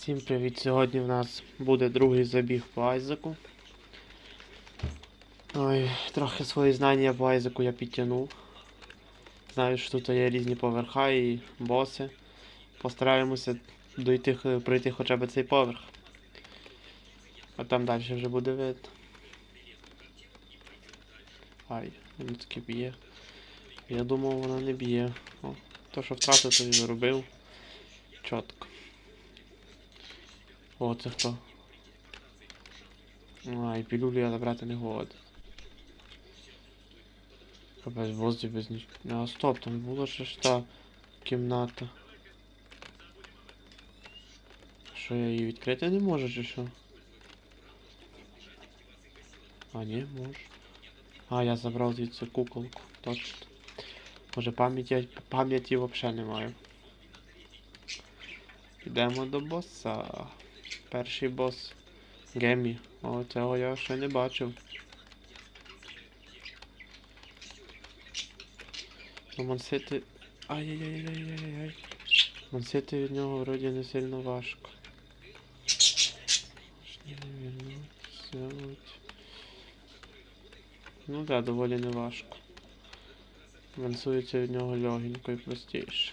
Всім привіт! Сьогодні в нас буде другий забіг по Айзеку. Ой, трохи свої знання по Айзеку я підтягнув. Знаю, що тут є різні поверха і боси. Постараємося дойти, пройти хоча б цей поверх. А там далі вже буде видно. Ай, він таки б'є. Я думав, вона не б'є. О, то, що втратив, то і заробив. Чітко. О, це хто? А, і пілюлю я забрати не годен. Капець, в воздух без ніч. А, стоп, там була ще ж та кімната. Що я її відкрити не можу, чи що? А, ні, можу. А, я забрав звідси куколку, точно. Може пам'яті пам'яті взагалі немає. Йдемо до боса. Перший бос. Гемі. О, цього я ще не бачив. Мансити. Ай-яй-яй-яй-яй-яй. Мансити від нього вроді не сильно важко. Ну да, доволі не важко. Мансується від нього легенько і простіше.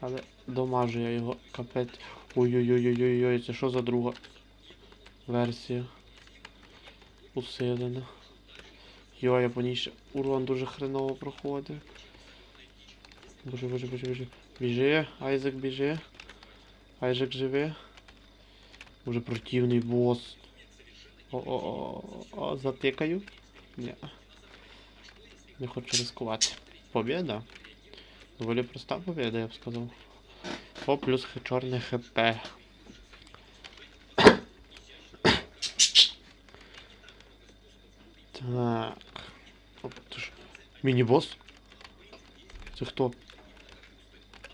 Але домажу я його капець. Ой-ой-ой-ой-ой, це що за друга версія? Усилена. Йо, я по ній ще урон дуже хреново проходить. Боже, боже, боже, боже. Біжи, Айзек біжи. Айзек живе. Уже противний бос. О-о-о, затикаю. Ні. Не хочу ризикувати. Побєда? Доволі проста побєда, я б сказав. О, плюс чорне хп. Так. Оп, це хто?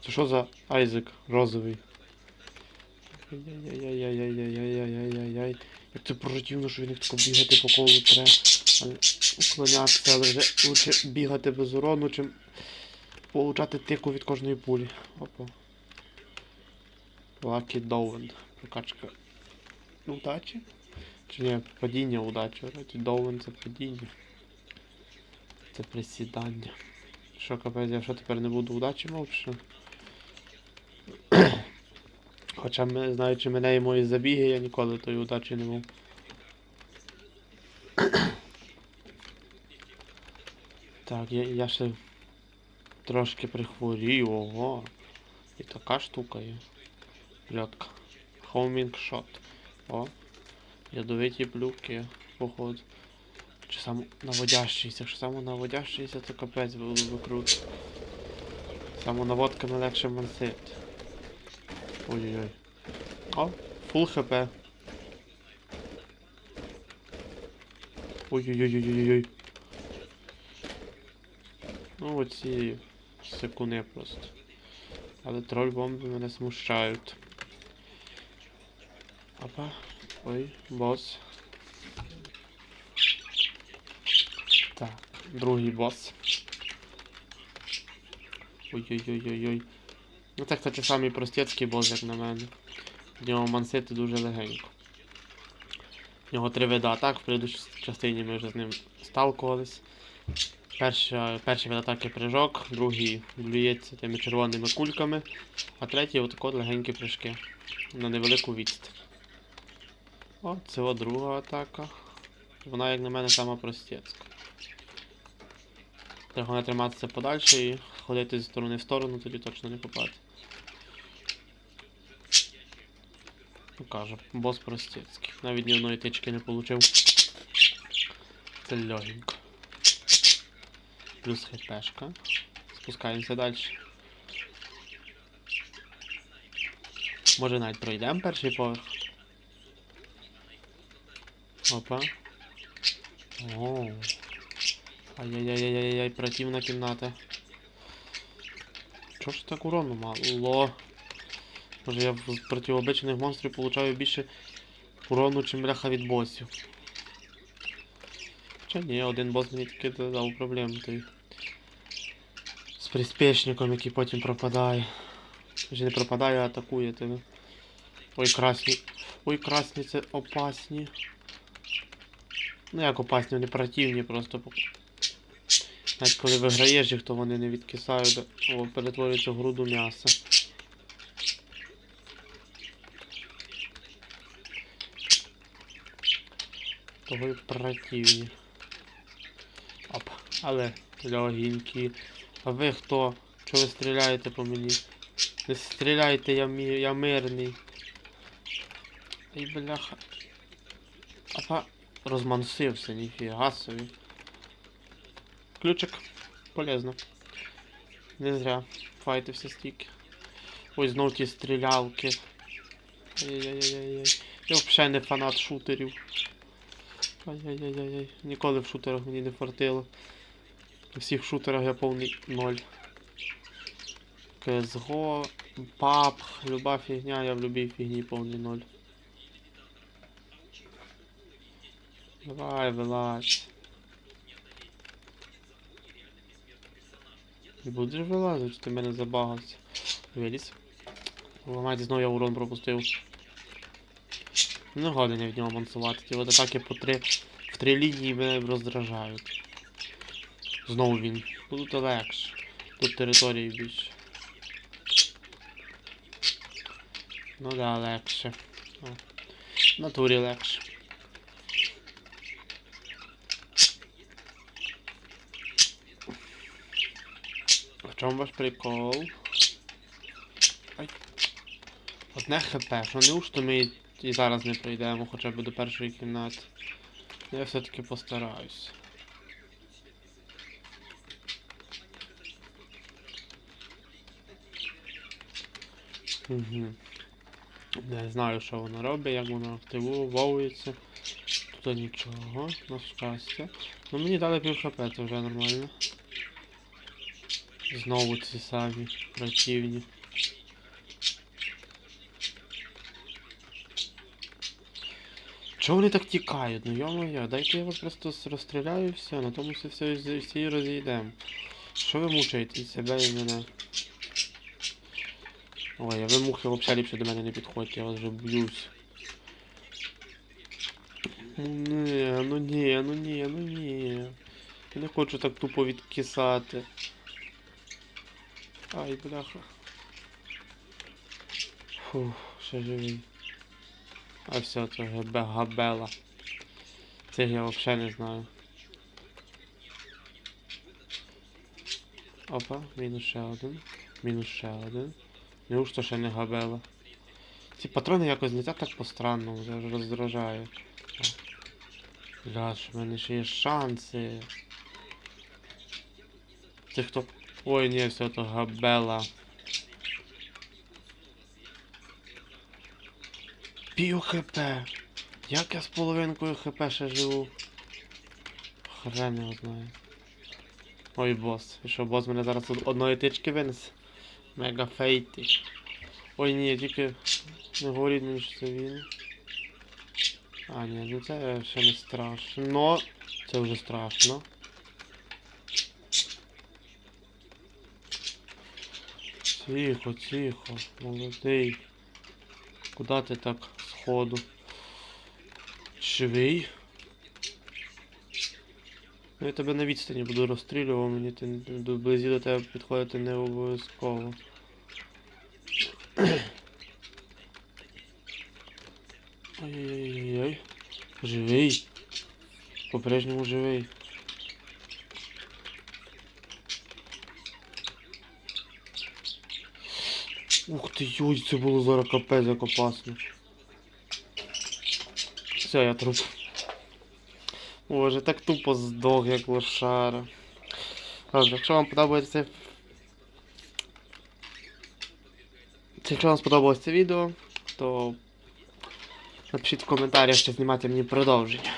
Це що за Айзек розовий? Яй-яй-яй-яй-яй-яй-яй-яй-яй-яй. Як це противно, що він їх тако бігати по колу тре. Але уклонятися, але вже лучше бігати без урону, чим получати тику від кожної пулі. Опа. Lucky Dowen. Прокачка. Удачі? Чи ні, падіння удачі. Вроді Доwen це падіння. Це присідання. Що капець, я що тепер не буду удачі мав, що? Хоча знаючи мене і мої забіги, я ніколи тої удачі не мав. Так, я, я ще трошки прихворів, ого. І така штука є. Льотка. Homing shot. О. Ядовиті плюки, походу. Чи сам наводящийся, якщо саме наводящийся, то капець було би круто. Самонаводками легше мансити. Ой-ой-ой. О, фул хп. Ой-ой-ой-ой-ой-ой. Ну оці секуни просто. Але троль бомби мене смущають. Опа. Ой, бос. Так, другий бос. Ой-ой-ой-ой-ой. Ну це, кстати, самий простецький бос, як на мене. В нього мансити дуже легенько. В нього три види атак, в предыдущій частині ми вже з ним сталкувались. Перша, перший вид атаки прыжок, другий блюється тими червоними кульками, а третій отако легенькі прыжки на невелику відстань. О, це друга атака. Вона, як на мене, сама простецька. Треба триматися подальше і ходити зі сторони в сторону, тоді точно не попати. Ну каже, бос простецький. Навіть ні одної тички не получив. Це легенько. Плюс хпшка. Спускаємося далі. Може навіть пройдемо перший поверх. Опа. О. Ай-яй-яй-яй-яй, противна кімната. Чого ж так урону мало? Може я проти обичних монстрів получаю більше урону, чим бляха від босів. Хоча ні, один бос мені тільки дав проблем той. З приспешником, який потім пропадає. Вже не пропадає, а атакує тебе. Ой, красні. Ой, красні це опасні. Ну як опасні, вони противні просто. Навіть коли виграєш їх, то вони не відкисають, о, перетворюються в груду м'яса. Того й противні. Оп, але легенькі. А ви хто? Чого ви стріляєте по мені? Не стріляйте, я, мі... я мирний. Ай, бляха. Апа, розмансився, ніфіга собі. Ключик. Полезно. Не зря. Файтився стільки. Ой, знов ті стрілялки. Ай-яй-яй-яй. Я взагалі не фанат шутерів. Ай-яй-яй-яй. Ніколи в шутерах мені не фартило. У всіх шутерах я повний ноль. CSGO, PUBG, люба фігня, я в любій фігні повний ноль. Давай, вилазь. Не будеш вилазити, чи ти мене забагався. Виліз. Ламайте знову я урон пропустив. Не годен я в нього мансувати. Ті от атаки по три. В три лінії мене роздражають. Знову він. Тут легше. Тут території більше. Ну да, легше. В натурі легше. Чому ваш прикол? Ай. Одне хп, що неужто ми і зараз не пройдемо хоча б до першої кімнати. Я все-таки постараюсь. Угу. Не знаю, що воно робить, як воно активовується. Тут нічого, на щастя. Ну мені дали пів хп, це вже нормально. Знову ці самі противні. Чого вони так тікають? Ну йо-моє, дайте я вас просто розстріляю і все, на тому все, все, всі і розійдемо. Що ви мучаєте себе і мене? Ой, а ви мухи взагалі ліпше до мене не підходьте, я вас вже б'юсь. Ну ні, ну ні, ну ні, ну ні. Я не хочу так тупо відкисати. Ай, бляха. Фух, ще живий. А все, це габела. Цих я взагалі не знаю. Опа, мінус ще один. Мінус ще один. Неужто ще не габела? Ці патрони якось летять так по-странному, це вже роздражає. Бля, в мене ще є шанси. Це хто? Ой, ні, все то габела. Пів хп. Як я з половинкою хп ще живу? Хрен його знає. Ой, бос. І що, бос мене зараз од одної тички винесе? Мега фейти. Ой ні, тільки не говоріть мені, що це він. А, ні, ну це ще не страшно. Це вже страшно. Тихо, тихо, молодий. Куда ти так сходу? Живий? Ну я тебе на відстані буду розстрілювати, мені ти вблизі до тебе підходити не обов'язково. Ай-яй-яй-яй. Живий. По-прежньому живий. Ти, йой, це було зараз капець як опасно. Все, я труп. Боже, так тупо здох, як лошара. Ладно, якщо вам подобається це... Якщо вам сподобалось це відео, то напишіть в коментарях, що знімати мені продовження.